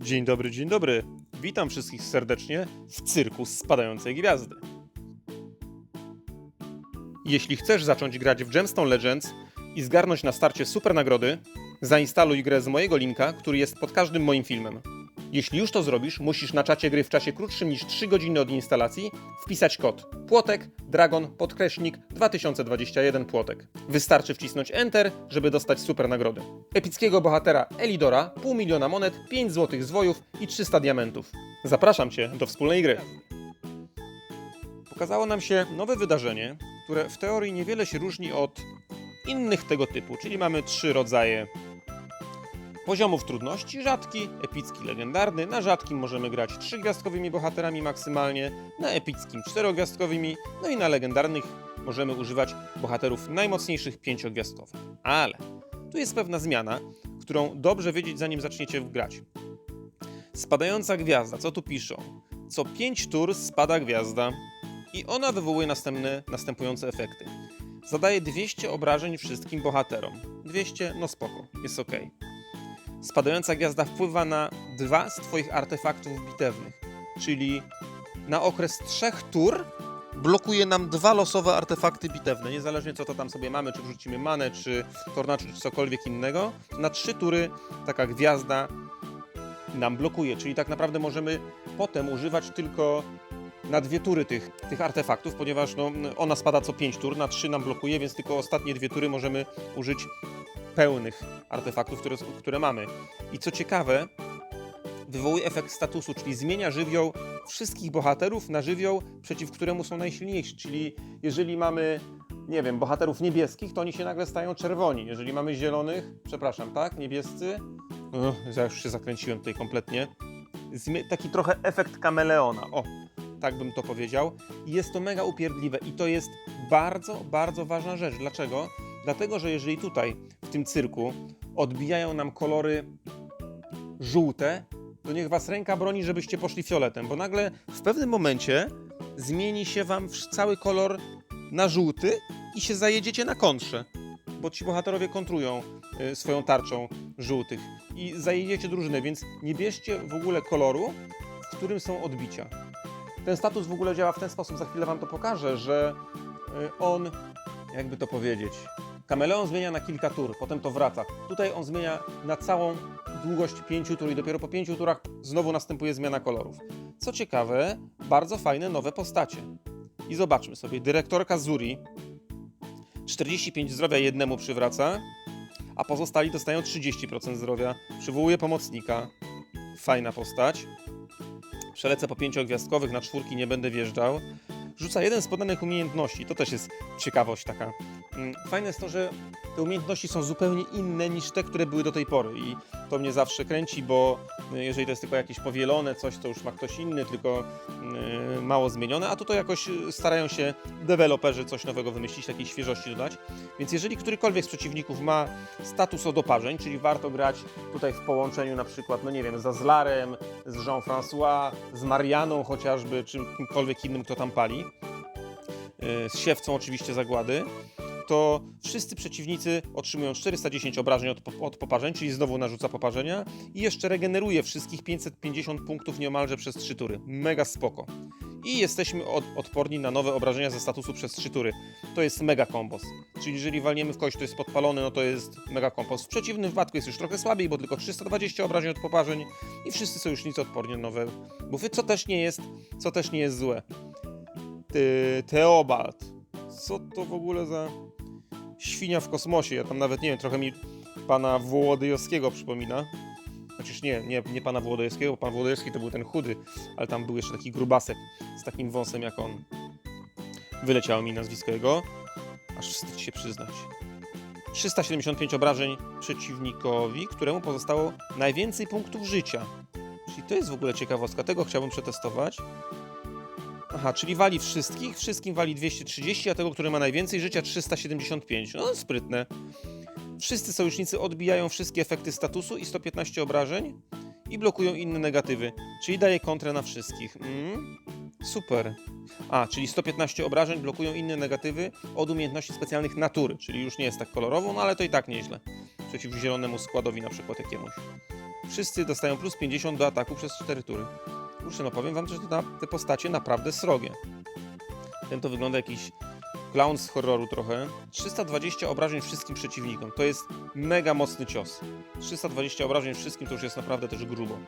Dzień dobry, dzień dobry. Witam wszystkich serdecznie w cyrku spadającej gwiazdy. Jeśli chcesz zacząć grać w Gemstone Legends i zgarnąć na starcie super nagrody, zainstaluj grę z mojego linka, który jest pod każdym moim filmem. Jeśli już to zrobisz, musisz na czacie gry w czasie krótszym niż 3 godziny od instalacji wpisać kod płotek dragon podkreśnik 2021 płotek. Wystarczy wcisnąć Enter, żeby dostać super nagrody. Epickiego bohatera Elidora, pół miliona monet, 5 złotych zwojów i 300 diamentów. Zapraszam Cię do wspólnej gry. Pokazało nam się nowe wydarzenie, które w teorii niewiele się różni od innych tego typu, czyli mamy trzy rodzaje poziomów trudności: rzadki, epicki, legendarny. Na rzadkim możemy grać trzygwiazdkowymi bohaterami maksymalnie, na epickim czterogwiazdkowymi, no i na legendarnych możemy używać bohaterów najmocniejszych pięciogwiazdkowych. Ale tu jest pewna zmiana, którą dobrze wiedzieć zanim zaczniecie grać. Spadająca gwiazda, co tu piszą? Co 5 tur spada gwiazda i ona wywołuje następne, następujące efekty. Zadaje 200 obrażeń wszystkim bohaterom. 200, no spoko, jest ok. Spadająca gwiazda wpływa na dwa z Twoich artefaktów bitewnych, czyli na okres trzech tur blokuje nam dwa losowe artefakty bitewne, niezależnie co to tam sobie mamy, czy wrzucimy manę, czy tornacz, czy cokolwiek innego. Na trzy tury taka gwiazda nam blokuje, czyli tak naprawdę możemy potem używać tylko na dwie tury tych, tych artefaktów, ponieważ no, ona spada co pięć tur, na trzy nam blokuje, więc tylko ostatnie dwie tury możemy użyć pełnych artefaktów, które, które mamy. I co ciekawe, wywołuje efekt statusu, czyli zmienia żywioł wszystkich bohaterów na żywioł, przeciw któremu są najsilniejsi. Czyli jeżeli mamy, nie wiem, bohaterów niebieskich, to oni się nagle stają czerwoni. Jeżeli mamy zielonych, przepraszam, tak, niebiescy, Uch, ja już się zakręciłem tutaj kompletnie. Taki trochę efekt kameleona. O, tak bym to powiedział. Jest to mega upierdliwe i to jest bardzo, bardzo ważna rzecz. Dlaczego? Dlatego, że jeżeli tutaj, w tym cyrku, odbijają nam kolory żółte, to niech was ręka broni, żebyście poszli fioletem, bo nagle w pewnym momencie zmieni się wam cały kolor na żółty i się zajedziecie na kontrze, bo ci bohaterowie kontrują y, swoją tarczą żółtych i zajedziecie drużynę, więc nie bierzcie w ogóle koloru, w którym są odbicia. Ten status w ogóle działa w ten sposób, za chwilę wam to pokażę, że y, on, jakby to powiedzieć, kameleon zmienia na kilka tur, potem to wraca. Tutaj on zmienia na całą długość pięciu tur i dopiero po pięciu turach znowu następuje zmiana kolorów. Co ciekawe, bardzo fajne nowe postacie. I zobaczmy sobie, dyrektorka Zuri 45 zdrowia jednemu przywraca, a pozostali dostają 30% zdrowia. Przywołuje pomocnika. Fajna postać. Przelecę po pięciogwiazdkowych, na czwórki nie będę wjeżdżał. Rzuca jeden z podanych umiejętności. To też jest ciekawość taka. Mm, Fajne jest to, że te umiejętności są zupełnie inne niż te, które były do tej pory i to mnie zawsze kręci, bo y, jeżeli to jest tylko jakieś powielone coś, to już ma ktoś inny, tylko y, mało zmienione, a tutaj jakoś y, starają się deweloperzy coś nowego wymyślić, takiej świeżości dodać. Więc jeżeli którykolwiek z przeciwników ma status odoparzeń, czyli warto grać tutaj w połączeniu na przykład, no nie wiem, z Azlarem, z Jean-François, z Marianą chociażby, czy kimkolwiek innym, kto tam pali, z siewcą oczywiście zagłady, to wszyscy przeciwnicy otrzymują 410 obrażeń od, od poparzeń, czyli znowu narzuca poparzenia i jeszcze regeneruje wszystkich 550 punktów nieomalże przez 3 tury. Mega spoko. I jesteśmy od, odporni na nowe obrażenia ze statusu przez 3 tury. To jest mega kombos. Czyli jeżeli walniemy w kość, to jest podpalony, no to jest mega kombos. W przeciwnym wypadku jest już trochę słabiej, bo tylko 320 obrażeń od poparzeń i wszyscy sojusznicy odporni na nowe buffy, co też nie jest, co też nie jest złe. Teobald. Co to w ogóle za świnia w kosmosie? Ja tam nawet nie wiem, trochę mi pana Wołodyjowskiego przypomina. Chociaż nie, nie, nie pana Wołodyjowskiego, bo pan Wołodyjowski to był ten chudy, ale tam był jeszcze taki grubasek z takim wąsem jak on. Wyleciało mi nazwisko jego, aż wstyd się przyznać. 375 obrażeń przeciwnikowi, któremu pozostało najwięcej punktów życia. Czyli to jest w ogóle ciekawostka, tego chciałbym przetestować. Aha, czyli wali wszystkich, wszystkim wali 230, a tego, który ma najwięcej życia 375. No, sprytne. Wszyscy sojusznicy odbijają wszystkie efekty statusu i 115 obrażeń i blokują inne negatywy, czyli daje kontrę na wszystkich. Mm, super. A, czyli 115 obrażeń blokują inne negatywy od umiejętności specjalnych natury, czyli już nie jest tak kolorowo, no ale to i tak nieźle. Przeciw zielonemu składowi na przykład jakiemuś. Wszyscy dostają plus 50 do ataku przez 4 tury. Kurczę, no powiem wam, że na, te postacie naprawdę srogie. Ten to wygląda jakiś clown z horroru trochę. 320 obrażeń wszystkim przeciwnikom. To jest mega mocny cios. 320 obrażeń wszystkim to już jest naprawdę też grubo.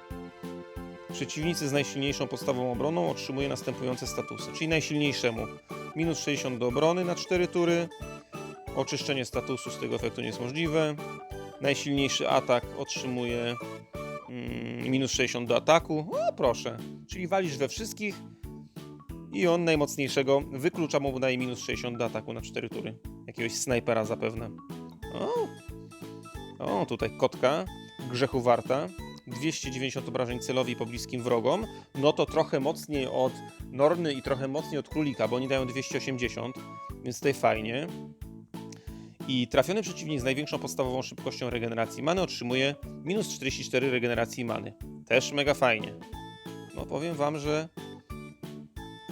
Przeciwnicy z najsilniejszą podstawową obroną otrzymuje następujące statusy, czyli najsilniejszemu minus 60 do obrony na 4 tury, oczyszczenie statusu z tego efektu nie jest możliwe, najsilniejszy atak otrzymuje mm, minus 60 do ataku, o proszę, czyli walisz we wszystkich i on najmocniejszego wyklucza mu daje minus 60 do ataku na 4 tury, jakiegoś snajpera zapewne. O, o tutaj kotka, grzechu warta, 290 obrażeń celowi po bliskim wrogom, no to trochę mocniej od Norny i trochę mocniej od Królika, bo oni dają 280, więc tutaj fajnie. I trafiony przeciwnik z największą podstawową szybkością regeneracji many otrzymuje minus 44 regeneracji many. Też mega fajnie. No powiem wam, że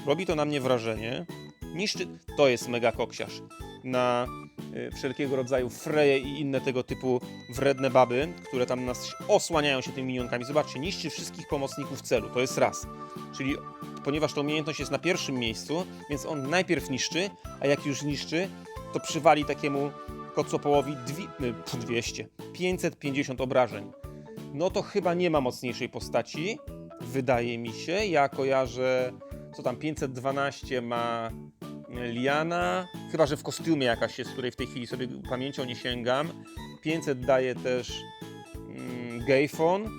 robi to na mnie wrażenie. Niszczy... To jest mega koksiarz. Na y, wszelkiego rodzaju freje i inne tego typu wredne baby, które tam nas osłaniają się tymi minionkami. Zobaczcie, niszczy wszystkich pomocników celu. To jest raz. Czyli ponieważ ta umiejętność jest na pierwszym miejscu, więc on najpierw niszczy, a jak już niszczy, to przywali takiemu kocopołowi dwi, y, pf, 200, 550 obrażeń. No to chyba nie ma mocniejszej postaci, wydaje mi się. Ja kojarzę, co tam, 512 ma Liana, chyba że w kostiumie jakaś jest, której w tej chwili sobie pamięcią nie sięgam. 500 daje też mm, Gayfon,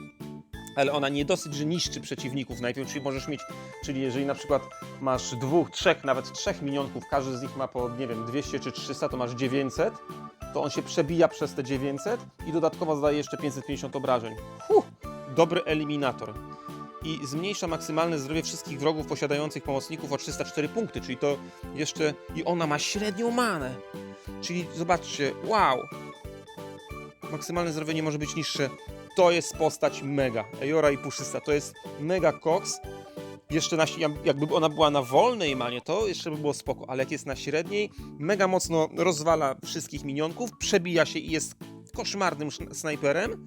ale ona nie dosyć, że niszczy przeciwników najpierw, czyli możesz mieć, czyli jeżeli na przykład masz dwóch, trzech, nawet trzech minionków, każdy z nich ma po, nie wiem, 200 czy 300, to masz 900, to on się przebija przez te 900 i dodatkowo zadaje jeszcze 550 obrażeń. Huh, dobry eliminator. I zmniejsza maksymalne zdrowie wszystkich wrogów posiadających pomocników o 304 punkty, czyli to jeszcze... I ona ma średnią manę. Czyli zobaczcie, wow! Maksymalne zdrowie nie może być niższe. To jest postać mega. Ejora i Puszysta to jest mega koks. Jeszcze na, jakby ona była na wolnej manie, to jeszcze by było spoko, ale jak jest na średniej, mega mocno rozwala wszystkich minionków, przebija się i jest koszmarnym sz- snajperem,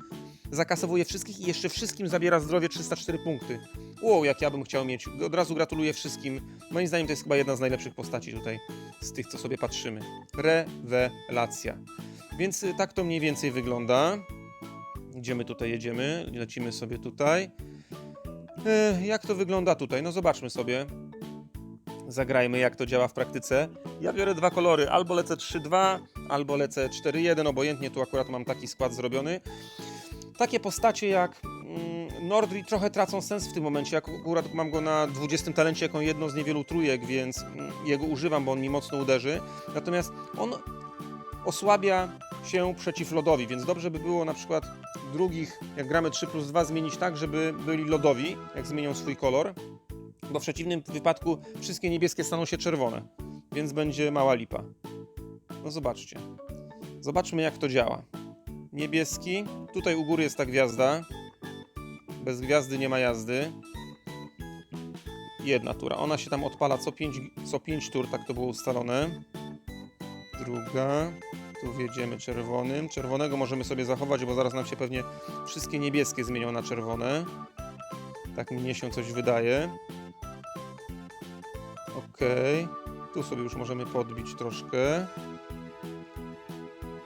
zakasowuje wszystkich i jeszcze wszystkim zabiera zdrowie 304 punkty. Wow, jak ja bym chciał mieć. Od razu gratuluję wszystkim. Moim zdaniem to jest chyba jedna z najlepszych postaci tutaj z tych, co sobie patrzymy. Rewelacja. Więc y, tak to mniej więcej wygląda. Gdzie my tutaj jedziemy? Lecimy sobie tutaj. E, jak to wygląda tutaj? No zobaczmy sobie. Zagrajmy, jak to działa w praktyce. Ja biorę dwa kolory, albo lecę 3-2, albo lecę 4-1, obojętnie, tu akurat mam taki skład zrobiony. Takie postacie jak mm, Nordri trochę tracą sens w tym momencie. Jak akurat mam go na 20 talencie jako jedną z niewielu trójek, więc mm, jego używam, bo on mi mocno uderzy. Natomiast on osłabia się przeciw lodowi, więc dobrze by było na przykład drugich, jak gramy 3 plus 2, zmienić tak, żeby byli lodowi, jak zmienią swój kolor, bo w przeciwnym wypadku wszystkie niebieskie staną się czerwone, więc będzie mała lipa. No zobaczcie. Zobaczmy jak to działa. Niebieski, tutaj u góry jest ta gwiazda. Bez gwiazdy nie ma jazdy. Jedna tura. Ona się tam odpala co 5 co pięć tur, tak to było ustalone. Druga. Tu wjedziemy czerwonym. Czerwonego możemy sobie zachować, bo zaraz nam się pewnie wszystkie niebieskie zmienią na czerwone. Tak mnie się coś wydaje. Okej. Tu sobie już możemy podbić troszkę.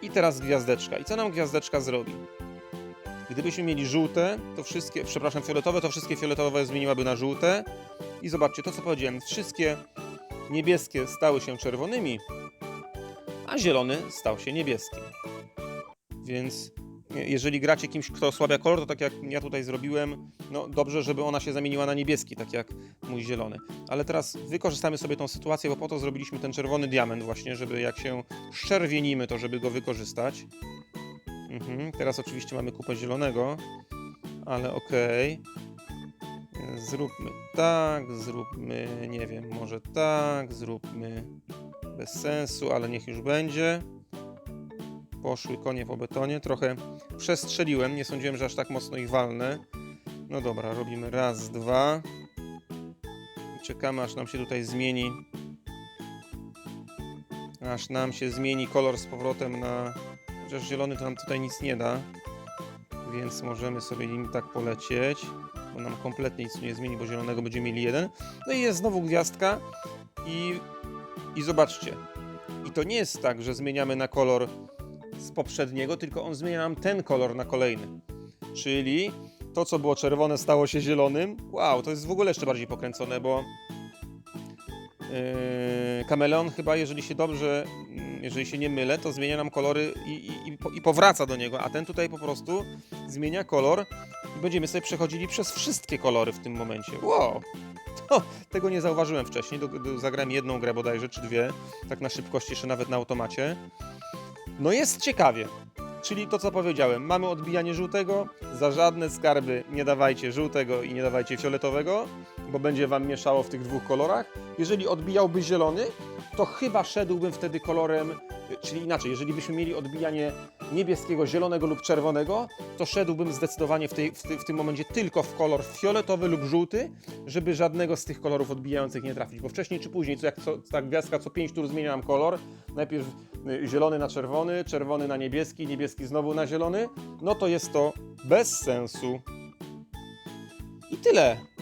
I teraz gwiazdeczka. I co nam gwiazdeczka zrobi? Gdybyśmy mieli żółte, to wszystkie, przepraszam, fioletowe, to wszystkie fioletowe zmieniłaby na żółte. I zobaczcie, to co powiedziałem, wszystkie niebieskie stały się czerwonymi, zielony stał się niebieskim. Więc jeżeli gracie kimś, kto osłabia kolor, to tak jak ja tutaj zrobiłem, no dobrze, żeby ona się zamieniła na niebieski, tak jak mój zielony. Ale teraz wykorzystamy sobie tą sytuację, bo po to zrobiliśmy ten czerwony diament właśnie, żeby jak się szczerwienimy, to żeby go wykorzystać. Mhm. Teraz oczywiście mamy kupę zielonego, ale okej. E, Zróbmy tak, zróbmy, nie wiem, może tak, zróbmy bez sensu, ale niech już będzie. Poszły konie po betonie, trochę przestrzeliłem, nie sądziłem, że aż tak mocno ich walnę. No dobra, robimy raz, dwa. Czekamy, aż nam się tutaj zmieni. Aż nam się zmieni kolor z powrotem na... Chociaż zielony to nam tutaj nic nie da. więc możemy sobie nim tak polecieć, bo nam kompletnie nic nie zmieni, bo zielonego będziemy mieli jeden. No i jest znowu gwiazdka i, i zobaczcie. I to nie jest tak, że zmieniamy na kolor z poprzedniego, tylko on zmienia nam ten kolor na kolejny. Czyli to, co było czerwone, stało się zielonym. Wow, to jest w ogóle jeszcze bardziej pokręcone, bo Yy, kameleon chyba, jeżeli się dobrze, mm, jeżeli się nie mylę, to zmienia nam kolory i, i, i, po- i powraca do niego, a ten tutaj po prostu zmienia kolor i będziemy sobie przechodzili przez wszystkie kolory w tym momencie. Wow! To, tego nie zauważyłem wcześniej, do, do, zagrałem jedną grę bodajże, czy dwie, tak na szybkości, jeszcze nawet na automacie. No jest ciekawie. Czyli to, co powiedziałem, mamy odbijanie żółtego, za żadne skarby nie dawajcie żółtego i nie dawajcie fioletowego, bo będzie wam mieszało w tych dwóch kolorach. Jeżeli odbijałby zielony, to chyba szedłbym wtedy kolorem, czyli inaczej, jeżeli byśmy mieli odbijanie niebieskiego, zielonego lub czerwonego, to szedłbym zdecydowanie w, tej, w, w tym momencie tylko w kolor fioletowy lub żółty, żeby żadnego z tych kolorów odbijających nie trafić, bo wcześniej czy później, co jak co, ta gwiazdka co 5 tur zmienia nam kolor, najpierw y, zielony na czerwony, czerwony na niebieski, niebieski znowu na zielony, no to jest to bez sensu. I tyle.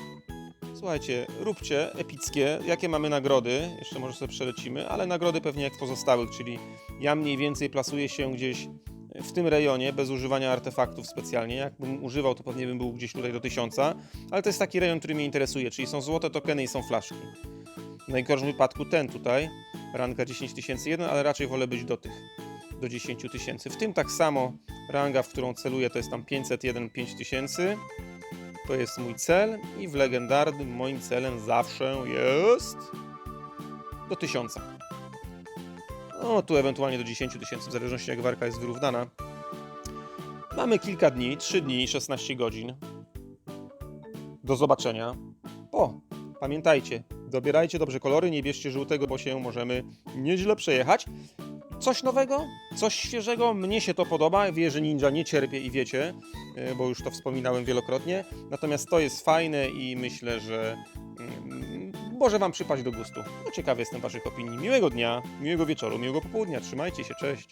Słuchajcie, róbcie epickie, jakie mamy nagrody, jeszcze może sobie przelecimy, ale nagrody pewnie jak pozostałych, czyli ja mniej więcej plasuję się gdzieś w tym rejonie, bez używania artefaktów specjalnie. Jakbym używał, to pewnie bym był gdzieś tutaj do 1000, ale to jest taki rejon, który mnie interesuje, czyli są złote tokeny i są flaszki. W najgorszym wypadku ten tutaj, ranga 10001, ale raczej wolę być do tych, do 10 tysięcy. W tym tak samo ranga, w którą celuję, to jest tam 501 5000. To jest mój cel i w legendarnym moim celem zawsze jest do 1000. No tu ewentualnie do 10 tysięcy, w zależności jak warka jest wyrównana. Mamy kilka dni, 3 dni, 16 godzin. Do zobaczenia. O, pamiętajcie, dobierajcie dobrze kolory, nie bierzcie żółtego, bo się możemy nieźle przejechać. Coś nowego, coś świeżego, mnie się to podoba. Wierzę Ninja nie cierpię i wiecie, e, bo już to wspominałem wielokrotnie. Natomiast to jest fajne i myślę, że mm, może Wam przypaść do gustu. No ciekawy jestem Waszych opinii. Miłego dnia, miłego wieczoru, miłego popołudnia. Trzymajcie się, cześć.